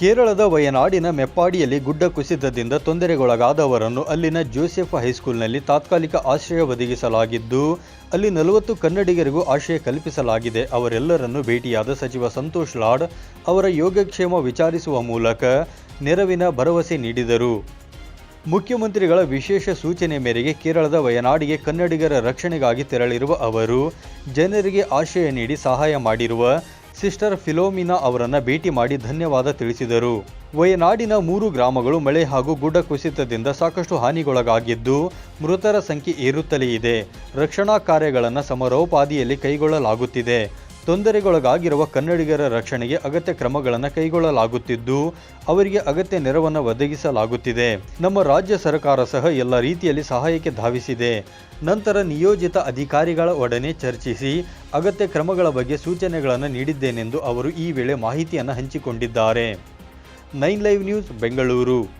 ಕೇರಳದ ವಯನಾಡಿನ ಮೆಪ್ಪಾಡಿಯಲ್ಲಿ ಗುಡ್ಡ ಕುಸಿತದಿಂದ ತೊಂದರೆಗೊಳಗಾದವರನ್ನು ಅಲ್ಲಿನ ಜೋಸೆಫ್ ಹೈಸ್ಕೂಲ್ನಲ್ಲಿ ತಾತ್ಕಾಲಿಕ ಆಶ್ರಯ ಒದಗಿಸಲಾಗಿದ್ದು, ಅಲ್ಲಿ ನಲವತ್ತು ಕನ್ನಡಿಗರಿಗೂ ಆಶ್ರಯ ಕಲ್ಪಿಸಲಾಗಿದೆ. ಅವರೆಲ್ಲರನ್ನು ಭೇಟಿಯಾದ ಸಚಿವ ಸಂತೋಷ್ ಲಾಡ್ ಅವರ ಯೋಗಕ್ಷೇಮ ವಿಚಾರಿಸುವ ಮೂಲಕ ನೆರವಿನ ಭರವಸೆ ನೀಡಿದರು. ಮುಖ್ಯಮಂತ್ರಿಗಳ ವಿಶೇಷ ಸೂಚನೆ ಮೇರೆಗೆ ಕೇರಳದ ವಯನಾಡಿಗೆ ಕನ್ನಡಿಗರ ರಕ್ಷಣೆಗಾಗಿ ತೆರಳಿರುವ ಅವರು, ಜನರಿಗೆ ಆಶ್ರಯ ನೀಡಿ ಸಹಾಯ ಮಾಡಿರುವ ಸಿಸ್ಟರ್ ಫಿಲೋಮಿನಾ ಅವರನ್ನು ಭೇಟಿ ಮಾಡಿ ಧನ್ಯವಾದ ತಿಳಿಸಿದರು. ವಯನಾಡಿನ ಮೂರು ಗ್ರಾಮಗಳು ಮಳೆ ಹಾಗೂ ಗುಡ್ಡ ಕುಸಿತದಿಂದ ಸಾಕಷ್ಟು ಹಾನಿಗೊಳಗಾಗಿದ್ದು, ಮೃತರ ಸಂಖ್ಯೆ ಏರುತ್ತಲೇ ಇದೆ. ರಕ್ಷಣಾ ಕಾರ್ಯಗಳನ್ನು ಸಮರೋಪಾದಿಯಲ್ಲಿ ಕೈಗೊಳ್ಳಲಾಗುತ್ತಿದೆ. ತೊಂದರೆಗೊಳಗಾಗಿರುವ ಕನ್ನಡಿಗರ ರಕ್ಷಣೆಗೆ ಅಗತ್ಯ ಕ್ರಮಗಳನ್ನು ಕೈಗೊಳ್ಳಲಾಗುತ್ತಿದ್ದು, ಅವರಿಗೆ ಅಗತ್ಯ ನೆರವನ್ನು ಒದಗಿಸಲಾಗುತ್ತಿದೆ. ನಮ್ಮ ರಾಜ್ಯ ಸರ್ಕಾರ ಸಹ ಎಲ್ಲ ರೀತಿಯಲ್ಲಿ ಸಹಾಯಕ್ಕೆ ಧಾವಿಸಿದೆ. ನಂತರ ನಿಯೋಜಿತ ಅಧಿಕಾರಿಗಳ ಒಡನೆ ಚರ್ಚಿಸಿ ಅಗತ್ಯ ಕ್ರಮಗಳ ಬಗ್ಗೆ ಸೂಚನೆಗಳನ್ನು ನೀಡಿದ್ದೇನೆಂದು ಅವರು ಈ ವೇಳೆ ಮಾಹಿತಿಯನ್ನು ಹಂಚಿಕೊಂಡಿದ್ದಾರೆ. Nine live news, Bengaluru.